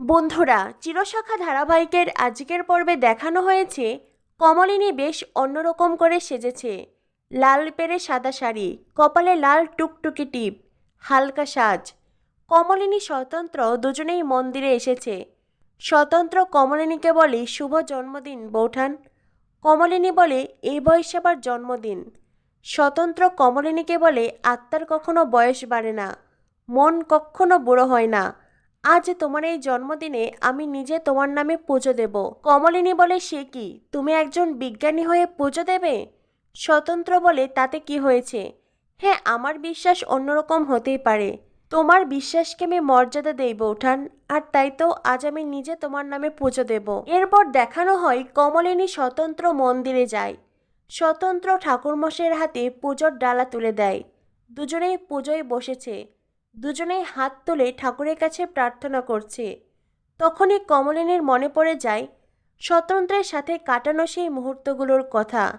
বন্ধুরা, চিরশাখা ধারাবাহিকের আজকের পর্বে দেখানো হয়েছে, কমলিনী বেশ অন্যরকম করে সেজেছে। লাল পেরে সাদা শাড়ি, কপালে লাল টুকটুকি টিপ, হালকা সাজ। কমলিনী স্বতন্ত্র দুজনেই মন্দিরে এসেছে। স্বতন্ত্র কমলিনীকে বলে শুভ জন্মদিন, বৌঠান। কমলিনী বলে এই বয়সে আবার জন্মদিন। স্বতন্ত্র কমলিনীকে বলে আত্মার কখনো বয়স বাড়ে না, মন কখনো বুড়ো হয় না। আজ তোমার এই জন্মদিনে আমি নিজে তোমার নামে পুজো দেব। কমলিনী বলে, সে কি? তুমি একজন বিজ্ঞানী হয়ে পুজো দেবে? স্বতন্ত্র বলে, তাতে কি হয়েছে? হ্যাঁ আমার বিশ্বাস অন্যরকম হতেই পারে। তোমার বিশ্বাসকে আমি মর্যাদা দেই বৌঠান আর তাই তো আজ আমি নিজে তোমার নামে পুজো দেব। এরপর দেখানো হয়, কমলিনী স্বতন্ত্র মন্দিরে যায়। স্বতন্ত্র ঠাকুরমশাইয়ের হাতে পুজোর ডালা তুলে দেয়। দুজনেই পুজোয় বসেছে। দুজনেই হাত তুলে ঠাকুরের কাছে প্রার্থনা করছে। তখনই কমলিনীর মনে পড়ে যায়, স্বতন্ত্রের সাথে কাটানো সেই মুহূর্তগুলোর কথা।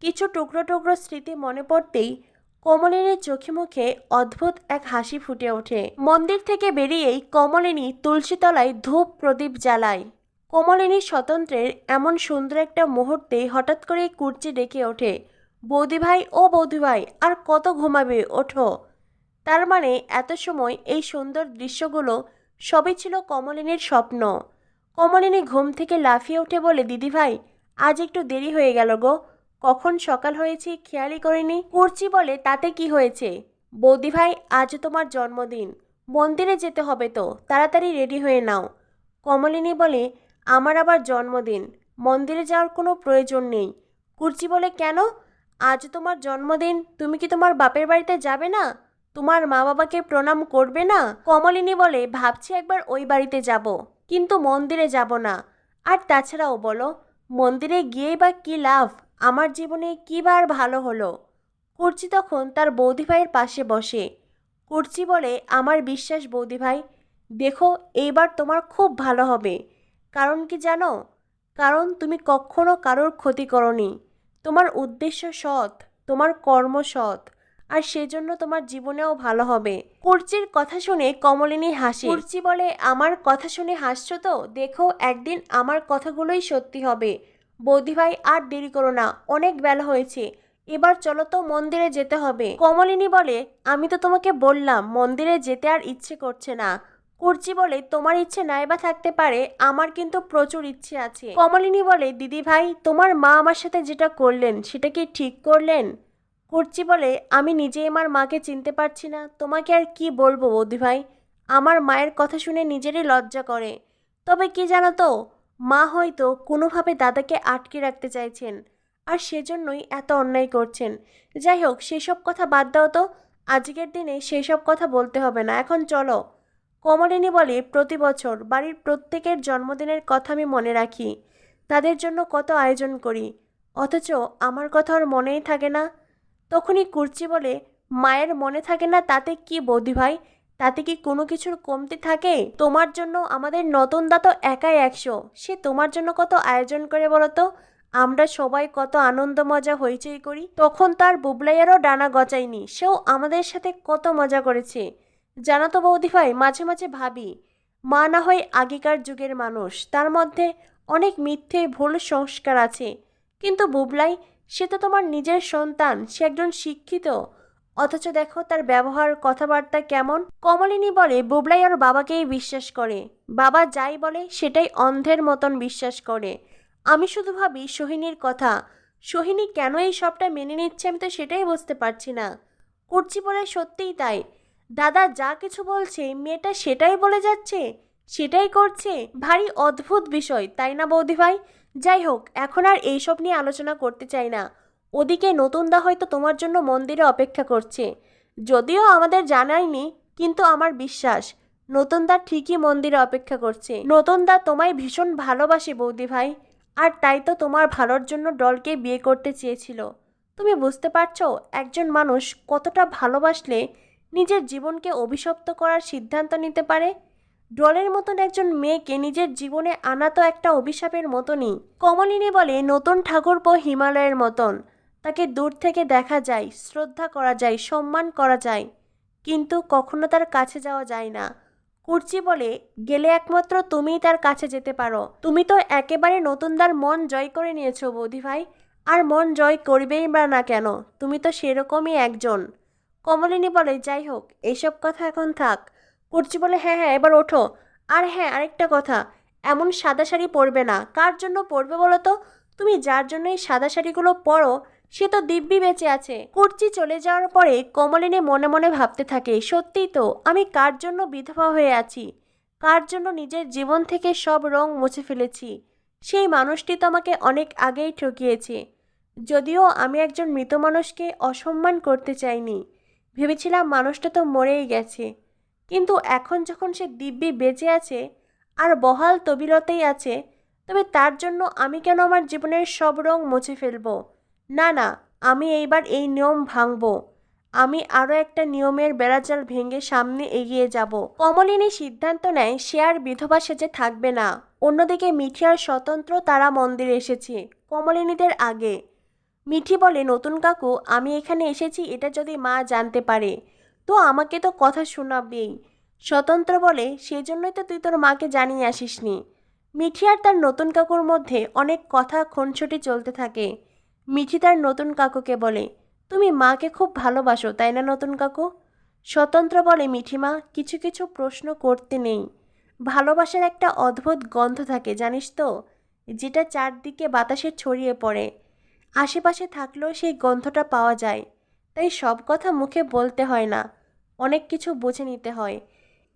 কিছু টুকরো টুকরো স্মৃতি মনে পড়তেই কমলিনীর চোখে মুখে অদ্ভুত এক হাসি ফুটে ওঠে। মন্দির থেকে বেরিয়েই কমলিনী তুলসীতলায় ধূপ প্রদীপ জ্বালায়। কমলিনী স্বতন্ত্রের এমন সুন্দর একটা মুহূর্তে হঠাৎ করে কুর্চি ডেকে ওঠে। বৌদি ভাই, ও বৌদি ভাই, আর কত ঘুমাবে, ওঠো। তার মানে এত সময় এই সুন্দর দৃশ্যগুলো সবই ছিল কমলিনীর স্বপ্ন। কমলিনী ঘুম থেকে লাফিয়ে উঠে বলে, দিদি ভাই, আজ একটু দেরি হয়ে গেল গো। কখন সকাল হয়েছে খেয়ালই করিনি। কুর্চি বলে, তাতে কি হয়েছে? বৌদি ভাই, আজ তোমার জন্মদিন। মন্দিরে যেতে হবে তো, তাড়াতাড়ি রেডি হয়ে নাও। কমলিনী বলে, আমার আবার জন্মদিন। মন্দিরে যাওয়ার কোনো প্রয়োজন নেই। কুর্চি বলে, কেন? আজ তোমার জন্মদিন, তুমি কি তোমার বাপের বাড়িতে যাবে না? তোমার মা বাবাকে প্রণাম করবে না? কমলিনী বলে, ভাবছি একবার ওই বাড়িতে যাব, কিন্তু মন্দিরে যাব না। আর তাছাড়াও বলো, মন্দিরে গিয়েই বা কী লাভ? আমার জীবনে কী বা ভালো হলো? কুর্চি তখন তার বৌদিভাইয়ের পাশে বসে। কুর্চি বলে, আমার বিশ্বাস বৌদিভাই দেখো এইবার তোমার খুব ভালো হবে। কারণ কি জানো? কারণ তুমি কখনো কারোর ক্ষতি করনি। তোমার উদ্দেশ্য সৎ, তোমার কর্ম সৎ। আর সেজন্য তোমার জীবনেও ভালো হবে। কুর্চির কথা শুনে কমলিনী হাসি। কুর্চি বলে, আমার কথা শুনে হাসছো তো? দেখো, একদিন আমার কথাগুলোই সত্যি হবে। বৌদিভাই আর দেরি করো না, অনেক বেলা হয়েছে। এবার চলো তো মন্দিরে যেতে হবে। কমলিনী বলে, আমি তো তোমাকে বললাম, মন্দিরে যেতে আর ইচ্ছে করছে না। কুর্চি বলে, তোমার ইচ্ছে নাই বা থাকতে পারে, আমার কিন্তু প্রচুর ইচ্ছে আছে। কমলিনী বলে, দিদি ভাই, তোমার মা আমার সাথে যেটা করলেন, সেটা কি ঠিক করলেন? কুর্চি বলে আমি নিজে আমার মাকে চিনতে পারছি না। তোমাকে আর কি বলব, বৌদি ভাই? আমার মায়ের কথা শুনে নিজেরই লজ্জা করে। তবে কি জানো তো, মা হয়তো কোনোভাবে দাদাকে আটকে রাখতে চাইছেন আর সেজন্যই এত অন্যায় করছেন। যাই হোক, সেসব কথা বাদ দাও তো। আজকের দিনে সেসব কথা বলতে হবে না। এখন চলো। কমলিনী বলে, প্রতি বছর বাড়ির প্রত্যেকের জন্মদিনের কথা আমি মনে রাখি। তাদের জন্য কত আয়োজন করি। অথচ আমার কথা আর মনেই থাকে না। তখনই কুর্চি বলে, মায়ের মনে থাকে না তাতে কি বৌদি ভাই? তাতে কি কোনো কিছুর কমতি থাকে? তোমার জন্য আমাদের নতুন দা তো একাই একশো। সে তোমার জন্য কত আয়োজন করে বলো তো আমরা সবাই কত আনন্দ মজা হইচই করি। তখন তার বুবলাইয়ারও ডানা গজায়নি। সেও আমাদের সাথে কত মজা করেছে। জানো তো বৌদি ভাই, মাঝে মাঝে ভাবি, মা না হয় আগেকার যুগের মানুষ। তার মধ্যে অনেক মিথ্যে ভুল সংস্কার আছে। কিন্তু বুবলাই সে তো তোমার নিজের সন্তান, সে একজন শিক্ষিত। অথচ দেখো তার ব্যবহার, কথাবার্তা কেমন। কমলিনী বলে, বুবলাই ওর বাবাকেই বিশ্বাস করে। বাবা যাই বলে, সেটাই অন্ধের মতন বিশ্বাস করে। আমি শুধু ভাবি, সোহিনীর কথা। সোহিনী কেন এই সবটা মেনে নিচ্ছে আমি তো সেটাই বুঝতে পারছি না। করছি বলে, সত্যিই তাই। দাদা যা কিছু বলছে, মেয়েটা সেটাই বলে যাচ্ছে, সেটাই করছে। ভারী অদ্ভুত বিষয়, তাই না বৌদি ভাই? যাই হোক এখন আর এইসব নিয়ে আলোচনা করতে চাই না। ওদিকে নতুন দা হয়তো তোমার জন্য মন্দিরে অপেক্ষা করছে। যদিও আমাদের জানায়নি, কিন্তু আমার বিশ্বাস নতুন দা ঠিকই মন্দিরে অপেক্ষা করছে। নতুন দা তোমায় ভীষণ ভালোবাসে বৌদি ভাই, আর তাই তো তোমার ভালোর জন্য ডলকে বিয়ে করতে চেয়েছিল। তুমি বুঝতে পারছ, একজন মানুষ কতটা ভালোবাসলে নিজের জীবনকে অভিশপ্ত করার সিদ্ধান্ত নিতে পারে? ডলের মতন একজন মেয়েকে নিজের জীবনে আনা তো একটা অভিশাপের মতনই। কমলিনী বলে, নতুন ঠাকুরপো হিমালয়ের মতন। তাকে দূর থেকে দেখা যায়, শ্রদ্ধা করা যায়, সম্মান করা যায়। কিন্তু কখনো তার কাছে যাওয়া যায় না। কুর্চি বলে, গেলে একমাত্র তুমিই তার কাছে যেতে পারো। তুমি তো একেবারে নতুনদার, মন জয় করে নিয়েছো বৌদি ভাই। আর মন জয় করবেই বা না কেন, তুমি তো সেরকমই একজন। কমলিনী বলে, যাই হোক এইসব কথা এখন থাক। কুর্চি বলে হ্যাঁ হ্যাঁ এবার ওঠো। আর হ্যাঁ আরেকটা কথা, এমন সাদা শাড়ি পরবে না। কার জন্য পরবে বলো তো? তুমি যার জন্য এই সাদা শাড়িগুলো পরো, সে তো দিব্যি বেঁচে আছে। কুর্চি চলে যাওয়ার পরে কমলিনী মনে মনে ভাবতে থাকে, সত্যিই তো, আমি কার জন্য বিধবা হয়ে আছি? কার জন্য নিজের জীবন থেকে সব রং মুছে ফেলেছি? সেই মানুষটি তো আমাকে অনেক আগেই ঠকিয়েছে। যদিও আমি একজন মৃত মানুষকে অসম্মান করতে চাইনি। ভেবেছিলাম মানুষটা তো মরেই গেছে। কিন্তু এখন যখন সে দিব্যি বেঁচে আছে আর বহাল তবিলতেই আছে, তবে তার জন্য আমি কেন আমার জীবনের সব রং মুছে ফেলব? না না, আমি এইবার এই নিয়ম ভাঙব। আমি আরও একটা নিয়মের বেড়াজাল ভেঙে সামনে এগিয়ে যাব। কমলিনী সিদ্ধান্ত নেয় সে আর বিধবা সেজে থাকবে না। অন্যদিকে মিঠি আর স্বতন্ত্র তারা মন্দিরে এসেছে, কমলিনীদের আগে। মিঠি বলে, নতুন কাকু, আমি এখানে এসেছি, এটা যদি মা জানতে পারে। তো আমাকে তো কথা শোনাবেই। স্বতন্ত্র বলে সেজন্যই তো তুই তোর মাকে জানিয়ে আসিসনি। মিঠি আর তার নতুন কাকুর মধ্যে অনেক কথা খুনছুটি চলতে থাকে। মিঠি তার নতুন কাকুকে বলে, তুমি মাকে খুব ভালোবাসো, তাই না নতুন কাকু? স্বতন্ত্র বলে, মিঠিমা, কিছু কিছু প্রশ্ন করতে নেই। ভালোবাসার একটা অদ্ভুত গন্ধ থাকে, জানিস তো, যেটা চারদিকে বাতাসে ছড়িয়ে পড়ে। আশেপাশে থাকলেও সেই গন্ধটা পাওয়া যায়। তাই সব কথা মুখে বলতে হয় না। অনেক কিছু বুঝে নিতে হয়।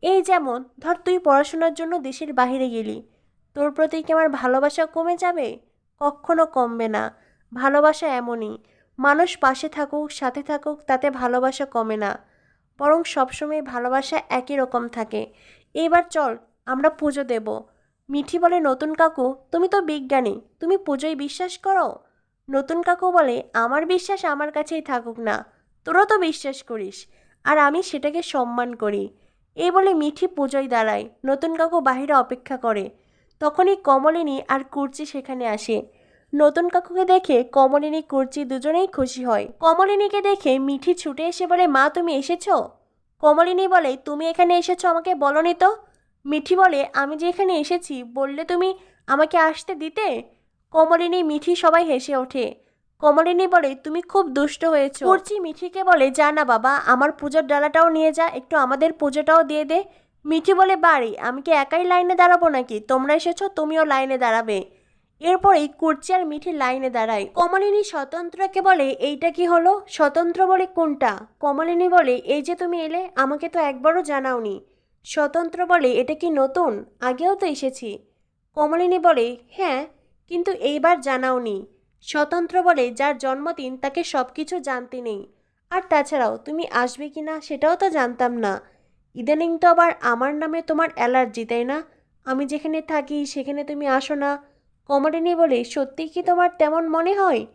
এই যেমন, ধর তুই পড়াশোনার জন্য দেশের বাইরে গেলি। তোর প্রতি কি আমার ভালোবাসা কমে যাবে? কখনো কমবে না। ভালোবাসা এমনই। মানুষ পাশে থাকুক, সাথে থাকুক, তাতে ভালোবাসা কমে না। বরং সবসময় ভালোবাসা একই রকম থাকে। এইবার চল, আমরা পুজো দেব। মিঠি বলে, নতুন কাকু, তুমি তো বিজ্ঞানী। তুমি পুজোয় বিশ্বাস করো? নতুন কাকু বলে, আমার বিশ্বাস আমার কাছেই থাকুক না। তোরা তো বিশ্বাস করিস। আর আমি সেটাকে সম্মান করি। এই বলে মিঠি পুজোয় দাঁড়ায়, নতুন কাকু বাহিরে অপেক্ষা করে। তখনই কমলিনী আর কুর্চি সেখানে আসে। নতুন কাকুকে দেখে কমলিনী, কুর্চি দুজনেই খুশি হয়। কমলিনীকে দেখে মিঠি ছুটে এসে বলে, মা, তুমি এসেছ? কমলিনী বলে, তুমি এখানে এসেছ আমাকে বলনি তো? মিঠি বলে, আমি যে এখানে এসেছি, বললে তুমি আমাকে আসতে দিতে? কমলিনী, মিঠি সবাই হেসে ওঠে। কমলিনী বলে, তুমি খুব দুষ্ট হয়েছো। কুর্চি মিঠিকে বলে, যা না বাবা, আমার পুজোর ডালাটাও নিয়ে যা, একটু আমাদের পুজোটাও দিয়ে দে। মিঠি বলে, বাড়ি, আমি কি একাই লাইনে দাঁড়াবো নাকি? তোমরা এসেছ, তুমিও লাইনে দাঁড়াবে। এরপরেই কুর্চি আর মিঠি লাইনে দাঁড়ায়। কমলিনী স্বতন্ত্রকে বলে, এইটা কি হলো? স্বতন্ত্র বলে কোনটা? কমলিনী বলে, এই যে তুমি এলে, আমাকে তো একবারও জানাওনি। স্বতন্ত্র বলে, এটা কি নতুন? আগেও তো এসেছি। কমলিনী বলে হ্যাঁ কিন্তু এইবার জানাওনি। স্বতন্ত্র বলে যার জন্মদিন তাকে সব কিছু জানতে নেই। আর তাছাড়াও, তুমি আসবে কি না সেটাও তো জানতাম না। ইদানিং তো আবার আমার নামে তোমার অ্যালার্জি, তাই না? আমি যেখানে থাকি সেখানে তুমি আসো না। কমলিনী বলে সত্যি কি তোমার তেমন মনে হয়?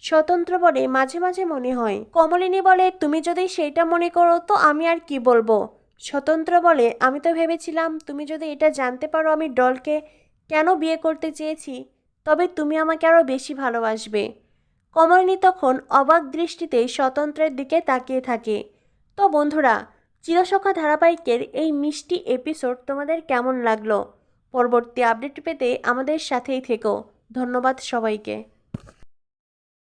স্বতন্ত্র বলে, মাঝে মাঝে মনে হয়। কমলিনী বলে, তুমি যদি সেইটা মনে করো তো আমি আর কি বলব? স্বতন্ত্র বলে, আমি তো ভেবেছিলাম তুমি যদি এটা জানতে পারো আমি ডলকে কেন বিয়ে করতে চেয়েছি? তবে তুমি আমাকে আরও বেশি ভালোবাসবে। কমলিনী তখন অবাক দৃষ্টিতে স্বতন্ত্রের দিকে তাকিয়ে থাকে। তো বন্ধুরা, চিরসখা ধারাবাহিকের এই মিষ্টি এপিসোড তোমাদের কেমন লাগল? পরবর্তী আপডেট পেতে আমাদের সাথেই থেকো। ধন্যবাদ সবাইকে।